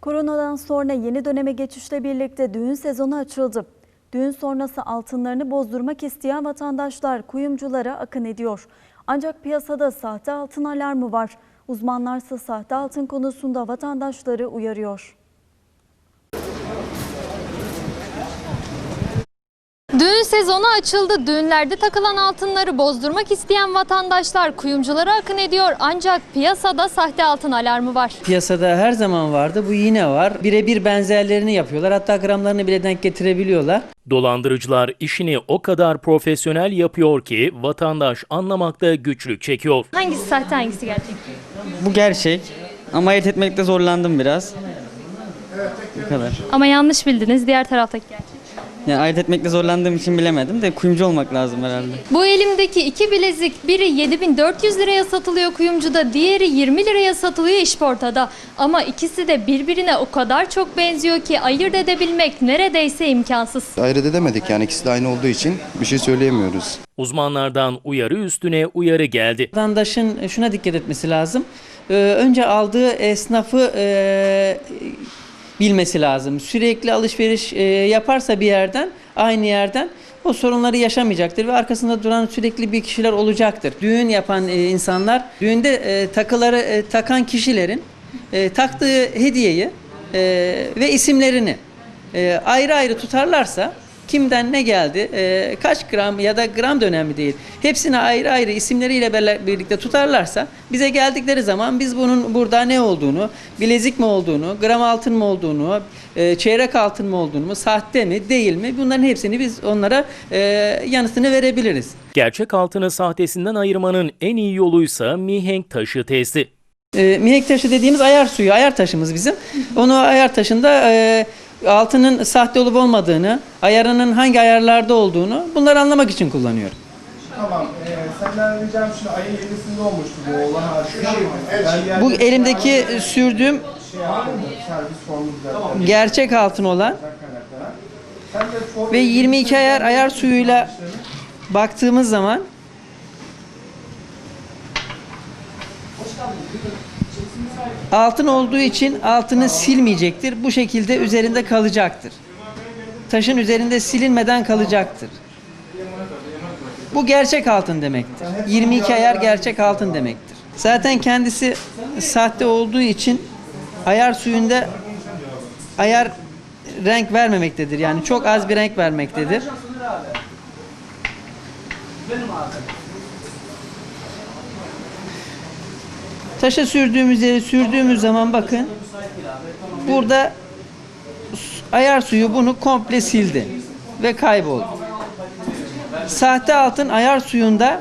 Koronadan sonra yeni döneme geçişle birlikte düğün sezonu açıldı. Düğün sonrası altınlarını bozdurmak isteyen vatandaşlar kuyumculara akın ediyor. Ancak piyasada sahte altın alarmı var. Uzmanlarsa sahte altın konusunda vatandaşları uyarıyor. Düğün sezonu açıldı. Düğünlerde takılan altınları bozdurmak isteyen vatandaşlar kuyumculara akın ediyor. Ancak piyasada sahte altın alarmı var. Piyasada her zaman vardı. Bu yine var. Birebir benzerlerini yapıyorlar. Hatta gramlarını bile denk getirebiliyorlar. Dolandırıcılar işini o kadar profesyonel yapıyor ki vatandaş anlamakta güçlük çekiyor. Hangisi sahte hangisi gerçek? Bu gerçek. Ama ayırt etmekte zorlandım biraz. Bu kadar. Ama yanlış bildiniz. Diğer taraftaki gerçek. Yani ayırt etmekte zorlandığım için bilemedim de kuyumcu olmak lazım herhalde. Bu elimdeki iki bilezik biri 7400 liraya satılıyor kuyumcuda, diğeri 20 liraya satılıyor işportada. Ama ikisi de birbirine o kadar çok benziyor ki ayırt edebilmek neredeyse imkansız. Ayırt edemedik yani ikisi de aynı olduğu için bir şey söyleyemiyoruz. Uzmanlardan uyarı üstüne uyarı geldi. Vatandaşın şuna dikkat etmesi lazım. Ee, önce aldığı esnafı e, bilmesi lazım. Sürekli alışveriş e, yaparsa bir yerden, aynı yerden o sorunları yaşamayacaktır ve arkasında duran sürekli bir kişiler olacaktır. Düğün yapan e, insanlar, düğünde e, takıları e, takan kişilerin taktığı hediyeyi ve isimlerini ayrı ayrı tutarlarsa kimden ne geldi, e, kaç gram ya da gram da önemli değil. Hepsini ayrı ayrı isimleriyle birlikte tutarlarsa bize geldikleri zaman biz bunun burada ne olduğunu, bilezik mi olduğunu, gram altın mı olduğunu, e, çeyrek altın mı olduğunu, sahte mi, değil mi bunların hepsini biz onlara e, yanıtını verebiliriz. Gerçek altını sahtesinden ayırmanın en iyi yoluysa mihenk taşı testi. E, mihenk taşı dediğimiz ayar suyu, ayar taşımız bizim. Onu ayar taşında e, altının sahte olup olmadığını, ayarının hangi ayarlarda olduğunu bunları anlamak için kullanıyorum. Tamam. Ee, senden ricam şimdi ayın 7'sinde olmuştu bu olan. Ben diğer Bu elimdeki sürdüğüm şey yaptım, servis gerçek altın olan ve 22 ayar ayar suyuyla baktığımız zaman altın olduğu için altını silmeyecektir. Bu şekilde üzerinde kalacaktır. Taşın üzerinde silinmeden kalacaktır. Bu gerçek altın demektir. 22 ayar gerçek altın demektir. Zaten kendisi sahte olduğu için ayar suyunda ayar renk vermemektedir. Yani çok az bir renk vermektedir. Taşa sürdüğümüz yeri sürdüğümüz zaman bakın burada ayar suyu bunu komple sildi ve kayboldu. Sahte altın ayar suyunda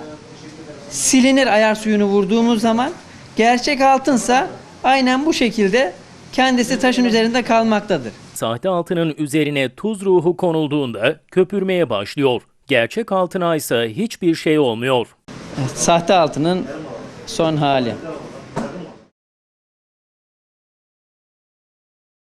silinir ayar suyunu vurduğumuz zaman. Gerçek altınsa aynen bu şekilde kendisi taşın üzerinde kalmaktadır. Sahte altının üzerine tuz ruhu konulduğunda köpürmeye başlıyor. Gerçek altına ise hiçbir şey olmuyor. Sahte altının son hali.